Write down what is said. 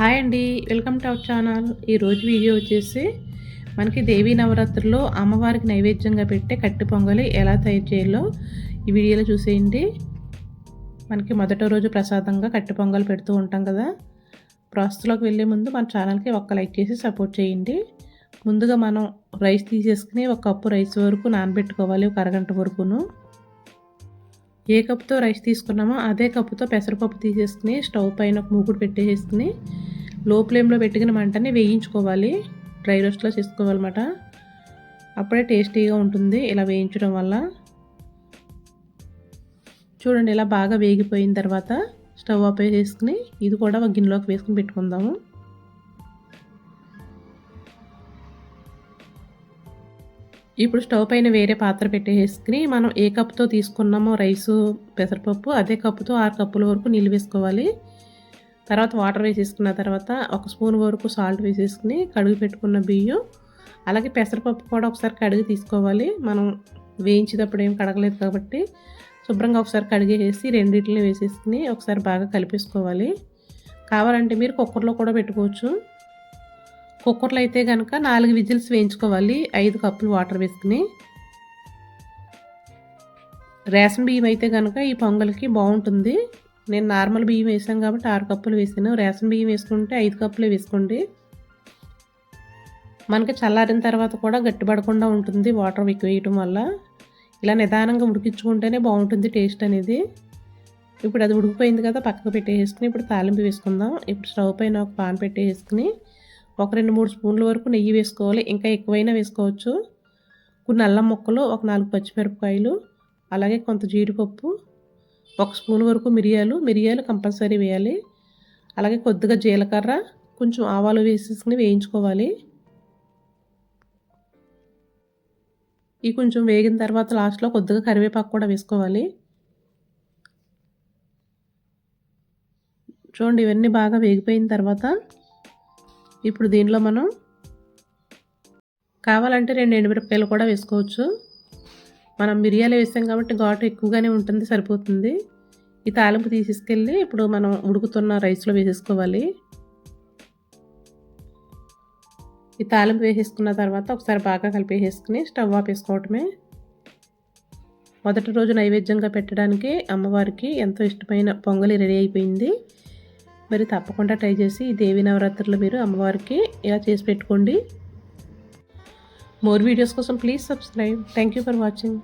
Hi అండి welcome to our channel. ఈరోజు video వచ్చేసి మనకి దేవీ నవరాత్రుల్లో అమ్మవారికి నైవేద్యంగా పెట్టే కట్టి పొంగలి ఎలా తయారు చేయాలో ఈ వీడియోలో చూసేయండి. మనకి మొదటి రోజు ప్రసాదంగా కట్టి పొంగలు పెడుతూ ఉంటాం కదా. ప్రాసెస్లోకి వెళ్ళే ముందు మన ఛానల్కి ఒక్క లైక్ చేసి సపోర్ట్ చేయండి. ముందుగా మనం రైస్ తీసేసుకుని ఒక కప్పు రైస్ వరకు నానబెట్టుకోవాలి ఒక అరగంట వరకును. ఏ కప్పుతో రైస్ తీసుకున్నామో అదే కప్పుతో పెసరపప్పు తీసేసుకుని స్టవ్ పైన ఒక మూకుడు పెట్టేసుకుని లో ఫ్లేమ్లో పెట్టుకుని మంటని వేయించుకోవాలి. డ్రై రోస్ట్లో చేసుకోవాలన్నమాట. అప్పుడే టేస్టీగా ఉంటుంది ఇలా వేయించడం వల్ల. చూడండి ఇలా బాగా వేగిపోయిన తర్వాత స్టవ్ ఆఫ్ చేసుకుని ఇది కూడా ఒక గిన్నెలోకి వేసుకుని పెట్టుకుందాము. ఇప్పుడు స్టవ్ పైన వేరే పాత్ర పెట్టేసుకుని మనం ఏ కప్తో తీసుకున్నామో రైసు పెసరపప్పు అదే కప్పుతో ఆరు కప్పుల వరకు నీళ్ళు వేసుకోవాలి. తర్వాత వాటర్ వేసేసుకున్న తర్వాత ఒక స్పూన్ వరకు సాల్ట్ వేసేసుకుని కడుగు పెట్టుకున్న బియ్యం అలాగే పెసరపప్పు కూడా ఒకసారి కడిగి తీసుకోవాలి. మనం వేయించేటప్పుడు ఏం కడగలేదు కాబట్టి శుభ్రంగా ఒకసారి కడిగేసి రెండింటిని వేసేసుకుని ఒకసారి బాగా కలిపేసుకోవాలి. కావాలంటే మీరు కుక్కర్లో కూడా పెట్టుకోవచ్చు. కుక్కర్లో అయితే కనుక నాలుగు విజిల్స్ వేయించుకోవాలి. ఐదు కప్పులు వాటర్ వేసుకుని. రేషన్ బియ్యం అయితే కనుక ఈ పొంగల్కి బాగుంటుంది. నేను నార్మల్ బియ్యం వేసాను కాబట్టి ఆరు కప్పులు వేసాను. రేషన్ బియ్యం వేసుకుంటే ఐదు కప్పులు వేసుకోండి. మనకి చల్లారిన తర్వాత కూడా గట్టిపడకుండా ఉంటుంది వాటర్ ఎక్కువ వేయటం వల్ల. ఇలా నిదానంగా ఉడికించుకుంటేనే బాగుంటుంది టేస్ట్ అనేది. ఇప్పుడు అది ఉడికిపోయింది కదా పక్కకు పెట్టేసుకుని ఇప్పుడు తాలింపు వేసుకుందాం. ఇప్పుడు స్టవ్ పైన ఒక పాన్ పెట్టేసుకుని ఒక రెండు మూడు స్పూన్ల వరకు నెయ్యి వేసుకోవాలి. ఇంకా ఎక్కువైనా వేసుకోవచ్చు. కొన్ని అల్లం ముక్కలు ఒక నాలుగు పచ్చిమిరపకాయలు అలాగే కొంత జీడిపప్పు ఒక స్పూన్ వరకు మిరియాలు మిరియాలు కంపల్సరీ వేయాలి. అలాగే కొద్దిగా జీలకర్ర కొంచెం ఆవాలు వేసేసుకుని వేయించుకోవాలి. ఈ కొంచెం వేగిన తర్వాత లాస్ట్లో కొద్దిగా కరివేపాకు కూడా వేసుకోవాలి. చూడండి ఇవన్నీ బాగా వేగిపోయిన తర్వాత ఇప్పుడు దీనిలో మనం కావాలంటే రెండు ఎండుమిరపకాయలు కూడా వేసుకోవచ్చు. మనం మిరియాలు వేసాం కాబట్టి ఘాటు ఎక్కువగానే ఉంటుంది సరిపోతుంది. ఈ తాలింపు తీసేసుకెళ్ళి ఇప్పుడు మనం ఉడుకుతున్న రైస్లో వేసేసుకోవాలి. ఈ తాలింపు వేసేసుకున్న తర్వాత ఒకసారి బాగా కలిపేసేసుకుని స్టవ్ ఆపేసుకోవటమే మొదటి రోజు నైవేద్యంగా పెట్టడానికి అమ్మవారికి ఎంతో ఇష్టమైన పొంగలి రెడీ అయిపోయింది. మరి తప్పకుండా ట్రై చేసి ఈ దేవి నవరాత్రులు మీరు అమ్మవారికి ఇలా చేసి పెట్టుకోండి. మోర్ వీడియోస్ కోసం please subscribe thank you for watching